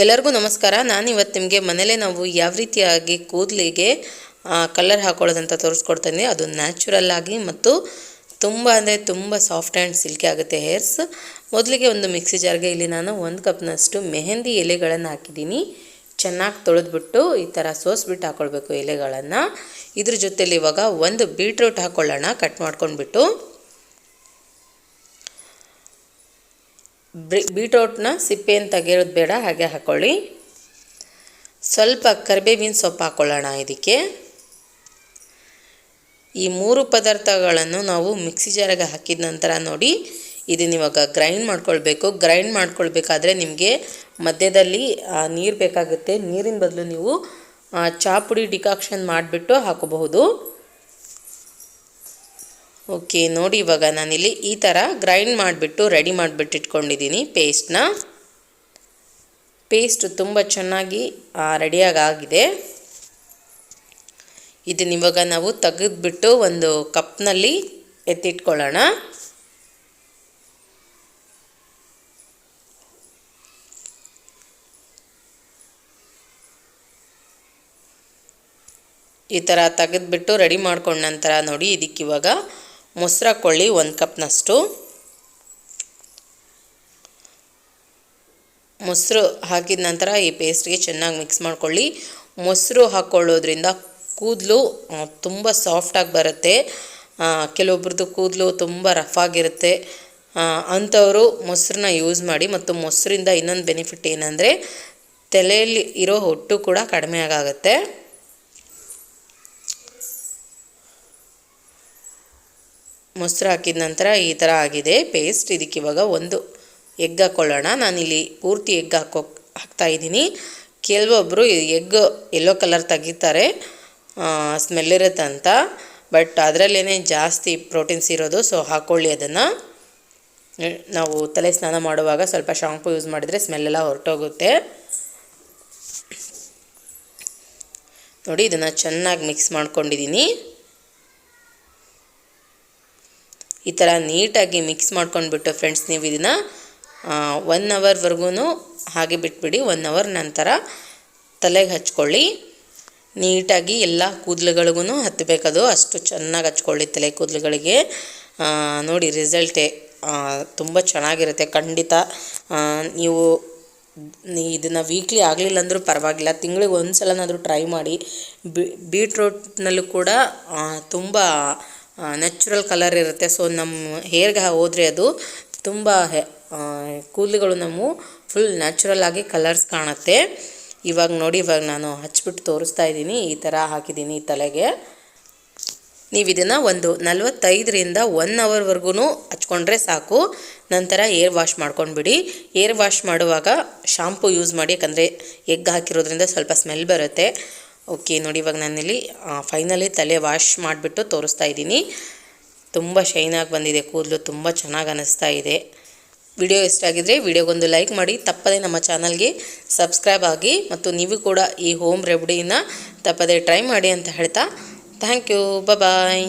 ಎಲ್ಲರಿಗೂ ನಮಸ್ಕಾರ. ನಾನು ಇವತ್ತು ನಿಮಗೆ ಮನೇಲೆ ನಾವು ಯಾವ ರೀತಿಯಾಗಿ ಕೂದಲಿಗೆ ಕಲರ್ ಹಾಕೊಳ್ಳೋದಂತ ತೋರಿಸ್ಕೊಡ್ತೀನಿ. ಅದು ನ್ಯಾಚುರಲ್ ಆಗಿ ಮತ್ತು ತುಂಬ ಅಂದರೆ ತುಂಬ ಸಾಫ್ಟ್ ಆ್ಯಂಡ್ ಸಿಲ್ಕಿ ಆಗುತ್ತೆ ಹೇರ್ಸ್ ಮೊದಲಿಗೆ ಒಂದು ಮಿಕ್ಸಿ ಜಾರ್ಗೆ ಇಲ್ಲಿ ನಾನು ಒಂದು ಕಪ್ನಷ್ಟು ಮೆಹಂದಿ ಎಲೆಗಳನ್ನು ಹಾಕಿದ್ದೀನಿ. ಚೆನ್ನಾಗಿ ತೊಳೆದ್ಬಿಟ್ಟು ಈ ಥರ ಸೋಸ್ಬಿಟ್ಟು ಹಾಕ್ಕೊಳ್ಬೇಕು ಎಲೆಗಳನ್ನು. ಇದ್ರ ಜೊತೆಲಿ ಇವಾಗ ಒಂದು ಬೀಟ್ರೂಟ್ ಹಾಕ್ಕೊಳ್ಳೋಣ ಕಟ್ ಮಾಡ್ಕೊಂಡ್ಬಿಟ್ಟು ಬೀಟ್ರೋಟ್ನ ಸಿಪ್ಪೆಯನ್ನು ತೆಗೆಯೋದು ಬೇಡ, ಹಾಗೆ ಹಾಕ್ಕೊಳ್ಳಿ ಸ್ವಲ್ಪ ಕರಿಬೇವಿನ ಸೊಪ್ಪು ಹಾಕ್ಕೊಳ್ಳೋಣ ಇದಕ್ಕೆ. ಈ ಮೂರು ಪದಾರ್ಥಗಳನ್ನು ನಾವು ಮಿಕ್ಸಿ ಜಾರಿಗೆ ಹಾಕಿದ ನಂತರ ನೋಡಿ ಇದನ್ನ ಇವಾಗ ಗ್ರೈಂಡ್ ಮಾಡ್ಕೊಳ್ಬೇಕು. ಗ್ರೈಂಡ್ ಮಾಡ್ಕೊಳ್ಬೇಕಾದ್ರೆ ನಿಮಗೆ ಮಧ್ಯದಲ್ಲಿ ನೀರು ಬೇಕಾಗುತ್ತೆ. ನೀರಿನ ಬದಲು ನೀವು ಚಾಪುಡಿ ಡಿಕಾಕ್ಷನ್ ಮಾಡಿಬಿಟ್ಟು ಹಾಕೋಬಹುದು. ಓಕೆ, ನೋಡಿ ಇವಾಗ ನಾನಿಲ್ಲಿ ಈ ಥರ ಗ್ರೈಂಡ್ ಮಾಡಿಬಿಟ್ಟು ರೆಡಿ ಮಾಡಿಬಿಟ್ಟು ಇಟ್ಕೊಂಡಿದ್ದೀನಿ ಪೇಸ್ಟ್ನ ಪೇಸ್ಟ್ ತುಂಬ ಚೆನ್ನಾಗಿ ರೆಡಿಯಾಗಿ ಆಗಿದೆ. ಇದನ್ನ ಇವಾಗ ನಾವು ತೆಗೆದುಬಿಟ್ಟು ಒಂದು ಕಪ್ನಲ್ಲಿ ಎತ್ತಿಟ್ಕೊಳ್ಳೋಣ. ಈ ಥರ ತೆಗೆದುಬಿಟ್ಟು ರೆಡಿ ಮಾಡ್ಕೊಂಡ ನಂತರ ನೋಡಿ ಇದಕ್ಕಿವಾಗ ಮೊಸರು ಹಾಕ್ಕೊಳ್ಳಿ ಒಂದು ಕಪ್ನಷ್ಟು. ಮೊಸರು ಹಾಕಿದ ನಂತರ ಈ ಪೇಸ್ಟ್ಗೆ ಚೆನ್ನಾಗಿ ಮಿಕ್ಸ್ ಮಾಡ್ಕೊಳ್ಳಿ. ಮೊಸರು ಹಾಕ್ಕೊಳ್ಳೋದ್ರಿಂದ ಕೂದಲು ತುಂಬ ಸಾಫ್ಟಾಗಿ ಬರುತ್ತೆ. ಕೆಲವೊಬ್ರದ್ದು ಕೂದಲು ತುಂಬ ರಫ್ ಆಗಿರುತ್ತೆ. ಅಂಥವರು ಮೊಸರನ್ನ ಯೂಸ್ ಮಾಡಿ ಮತ್ತು ಮೊಸರಿಂದ ಇನ್ನೊಂದು ಬೆನಿಫಿಟ್ ಏನಂದರೆ, ತಲೆಯಲ್ಲಿ ಇರೋ ಹೊಟ್ಟು ಕೂಡ ಕಡಿಮೆ ಆಗುತ್ತೆ ಮೊಸರು ಹಾಕಿದ ನಂತರ ಈ ಥರ ಆಗಿದೆ. ಪೇಸ್ಟ್ ಇದಕ್ಕೆ ಇವಾಗ ಒಂದು ಎಗ್ ಹಾಕ್ಕೊಳ್ಳೋಣ ನಾನಿಲ್ಲಿ ಪೂರ್ತಿ ಎಗ್ ಹಾಕೋ ಹಾಕ್ತಾಯಿದ್ದೀನಿ ಕೆಲವೊಬ್ಬರು ಎಗ್ ಎಲ್ಲೋ ಕಲರ್ ತೆಗಿತಾರೆ. ಸ್ಮೆಲ್ ಇರುತ್ತಂತ ಬಟ್ ಅದರಲ್ಲೇ ಜಾಸ್ತಿ ಪ್ರೋಟೀನ್ಸ್ ಇರೋದು ಸೊ ಹಾಕ್ಕೊಳ್ಳಿ ಅದನ್ನು. ನಾವು ತಲೆ ಸ್ನಾನ ಮಾಡುವಾಗ ಸ್ವಲ್ಪ ಶಾಂಪು ಯೂಸ್ ಮಾಡಿದರೆ ಸ್ಮೆಲ್ಲೆಲ್ಲ ಹೊರಟೋಗುತ್ತೆ. ನೋಡಿ, ಇದನ್ನು ಚೆನ್ನಾಗಿ ಮಿಕ್ಸ್ ಮಾಡ್ಕೊಂಡಿದ್ದೀನಿ. ಈ ಥರ ನೀಟಾಗಿ ಮಿಕ್ಸ್ ಮಾಡ್ಕೊಂಡ್ಬಿಟ್ಟು ಫ್ರೆಂಡ್ಸ್ ನೀವು ಇದನ್ನು ಒನ್ ಅವರ್ವರೆಗೂ ಹಾಗೆ ಬಿಟ್ಬಿಡಿ. ಒನ್ ಅವರ್ ನಂತರ ತಲೆಗೆ ಹಚ್ಕೊಳ್ಳಿ. ನೀಟಾಗಿ ಎಲ್ಲ ಕೂದಲುಗಳಿಗೂ ಹತ್ತಬೇಕದು. ಅಷ್ಟು ಚೆನ್ನಾಗಿ ಹಚ್ಕೊಳ್ಳಿ ತಲೆ ಕೂದಲುಗಳಿಗೆ. ನೋಡಿ ರಿಸಲ್ಟೇ ತುಂಬ ಚೆನ್ನಾಗಿರುತ್ತೆ. ಖಂಡಿತ ನೀವು ಇದನ್ನು ವೀಕ್ಲಿ ಆಗಲಿಲ್ಲ ಅಂದರೂ ಪರವಾಗಿಲ್ಲ. ತಿಂಗಳಿಗೆ ಒಂದು ಸಲನಾದರೂ ಟ್ರೈ ಮಾಡಿ ಬೀಟ್ರೂಟ್ನಲ್ಲೂ ಕೂಡ ತುಂಬ ನ್ಯಾಚುರಲ್ ಕಲರ್ ಇರುತ್ತೆ. ಸೊ ನಮ್ಮ ಹೇರ್ಗೆ ಹೋದರೆ ಅದು ತುಂಬ ಕೂದಲುಗಳು ನಮ್ಮ ಫುಲ್ ನ್ಯಾಚುರಲ್ ಆಗಿ ಕಲರ್ಸ್ ಕಾಣುತ್ತೆ. ಇವಾಗ ನೋಡಿ, ಇವಾಗ ನಾನು ಹಚ್ಬಿಟ್ಟು ತೋರಿಸ್ತಾ ಇದ್ದೀನಿ. ಈ ಥರ ಹಾಕಿದ್ದೀನಿ ತಲೆಗೆ. ನೀವು ಇದನ್ನು ಒಂದು ನಲ್ವತ್ತೈದರಿಂದ ಒನ್ ಅವರ್ವರೆಗೂ ಹಚ್ಕೊಂಡ್ರೆ ಸಾಕು. ನಂತರ ಏರ್ ವಾಶ್ ಮಾಡ್ಕೊಂಡ್ಬಿಡಿ. ಏರ್ ವಾಶ್ ಮಾಡುವಾಗ ಶಾಂಪು ಯೂಸ್ ಮಾಡಿ, ಯಾಕಂದರೆ ಎಗ್ ಹಾಕಿರೋದ್ರಿಂದ ಸ್ವಲ್ಪ ಸ್ಮೆಲ್ ಬರುತ್ತೆ. ಓಕೆ ನೋಡಿ ಇವಾಗ ನಾನಿಲ್ಲಿ ಫೈನಲಿ ತಲೆ ವಾಶ್ ಮಾಡಿಬಿಟ್ಟು ತೋರಿಸ್ತಾ ಇದ್ದೀನಿ. ತುಂಬ ಶೈನಾಗಿ ಬಂದಿದೆ, ಕೂದಲು ತುಂಬ ಚೆನ್ನಾಗಿ ಅನ್ನಿಸ್ತಾ ಇದೆ. ವಿಡಿಯೋ ಇಷ್ಟ ಆಗಿದ್ರೆ ವಿಡಿಯೋಗೊಂದು ಲೈಕ್ ಮಾಡಿ, ತಪ್ಪದೆ ನಮ್ಮ ಚಾನಲ್ಗೆ ಸಬ್ಸ್ಕ್ರೈಬ್ ಆಗಿ, ಮತ್ತು ನೀವು ಕೂಡ ಈ ಹೋಮ್ ರೆಮಿಡಿನ ತಪ್ಪದೆ ಟ್ರೈ ಮಾಡಿ ಅಂತ ಹೇಳ್ತಾ ಥ್ಯಾಂಕ್ ಯು ಬಾಯ್